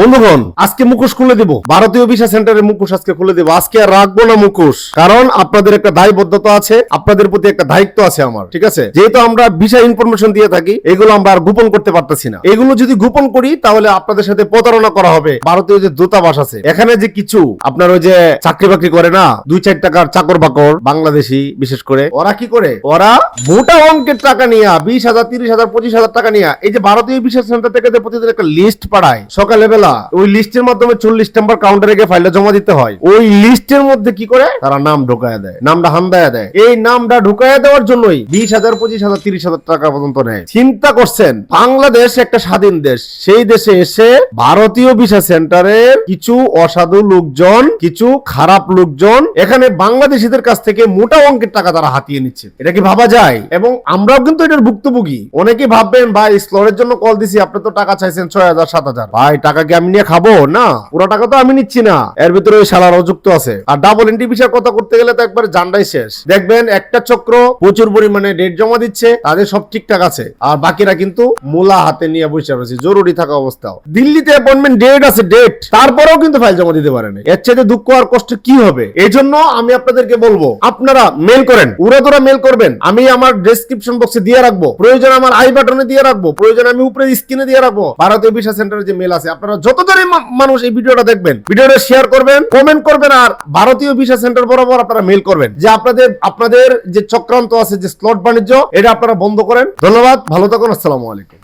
বন্ধুগণ, আজকে মুখোশ খুলে দিব। ভারতীয় ভিসা সেন্টারের মুখোশ আজকে খুলে দিব। আজকে আর রাখব না মুখোশ, কারণ আপনাদের একটা দায়বদ্ধতা আছে, আপনাদের প্রতি একটা দায়িত্ব আছে আমার, ঠিক আছে? যেহেতু আমরা ভিসা ইনফরমেশন দিয়ে থাকি, এগুলো আমরা আর গোপন করতে পারতেছি না। এগুলো যদি গোপন করি, তাহলে আপনাদের সাথে প্রতারণা করা হবে। ভারতীয় যে দূতাবাস আছে, এখানে যে কিছু আপনার ওই যে চাকরি বাকরি করে না, দুই চার টাকার চাকর বাকর, বাংলাদেশি বিশেষ করে, ওরা কি করে? ওরা মোটা অঙ্কের টাকা নিয়ে, বিশ হাজার, তিরিশ হাজার, পঁচিশ হাজার টাকা নিয়ে, এই যে ভারতীয় ভিসা সেন্টার থেকে প্রতিদিন একটা লিস্ট পাঠায়, সকালে বেলা ওই লিস্টের মাধ্যমে চল্লিশ নাম্বার কাউন্টারে গিয়ে ফাইলটা জমা দিতে হয়। ওই লিস্টের মধ্যে কি করে? তারা নাম ঢোকায় দেয় নামটা হান্দায় দেয়। এই নামটা ঢুকায় দেওয়ার জন্যই বিশ হাজার পঁচিশ হাজার তিরিশ হাজার টাকা পর্যন্ত নেয়। চিন্তা করছেন বাংলাদেশ একটা স্বাধীন দেশ। সেই দেশে এসে ভারতীয় ভিসা সেন্টারের কিছু অসাধু লোকজন কিছু খারাপ লোকজন এখানে বাংলাদেশিদের কাছ থেকে মোটা অঙ্কের টাকা তারা হাতিয়ে নিচ্ছে। এটা কি ভাবা যায়? এবং আমরাও কিন্তু এটার ভুক্তভোগী। অনেকে ভাববেন ভাই স্লোরের জন্য কল দিছি আপনি তো টাকা চাইছেন ছয় হাজার সাত হাজার। ভাই টাকা কি আমি নিয়ে খাব? না, পুরো টাকা তো আমি নিচ্ছি না। এর ভিতরে ওই শালার অযুক্ত আছে। আর ডাবল এন্ট্রি ভিসার কথা করতে গেলে তো একবার জান্ডাই শেষ। দেখবেন, একটা চক্র প্রচুর পরিমাণে ডেট জমা দিচ্ছে, তাদের সব ঠিকঠাক আছে। আর বাকিরা কিন্তু মূলা হাতে নিয়ে বসে রয়েছে জরুরি থাকা অবস্থাও। দিল্লিতে অ্যাপয়েন্টমেন্ট ডেট আছে ডেট তারপরেও কিন্তু ফাইল জমা দিতে পারেন। এর চাইতে দুঃখ আর কষ্ট কি হবে? এই জন্য আমি আপনাদেরকে বলব, আপনারা মেল করেন। উড়াদোড়া মেল করবেন। আমি আমার ডেসক্রিপশন বক্সে দিয়ে রাখব। প্রয়োজন আমার আই বাটনে দিয়ে রাখব। প্রয়োজন আমি উপরে স্ক্রিনে দিয়ে রাখব। ভারতীয় ভিসা সেন্টারের যে মেল আছে, আপনারা যতজনই মানুষ এই ভিডিওটা দেখবেন, ভিডিওটা শেয়ার করবেন কমেন্ট করবেন, আর ভারতীয় ভিসা সেন্টার বরাবর আপনারা মেল করবেন যে আপনাদের আপনাদের যে চক্রান্ত আছে, যে স্লট বাণিজ্য, এটা আপনারা বন্ধ করেন। ধন্যবাদ, ভালো থাকুন, আসসালামু আলাইকুম।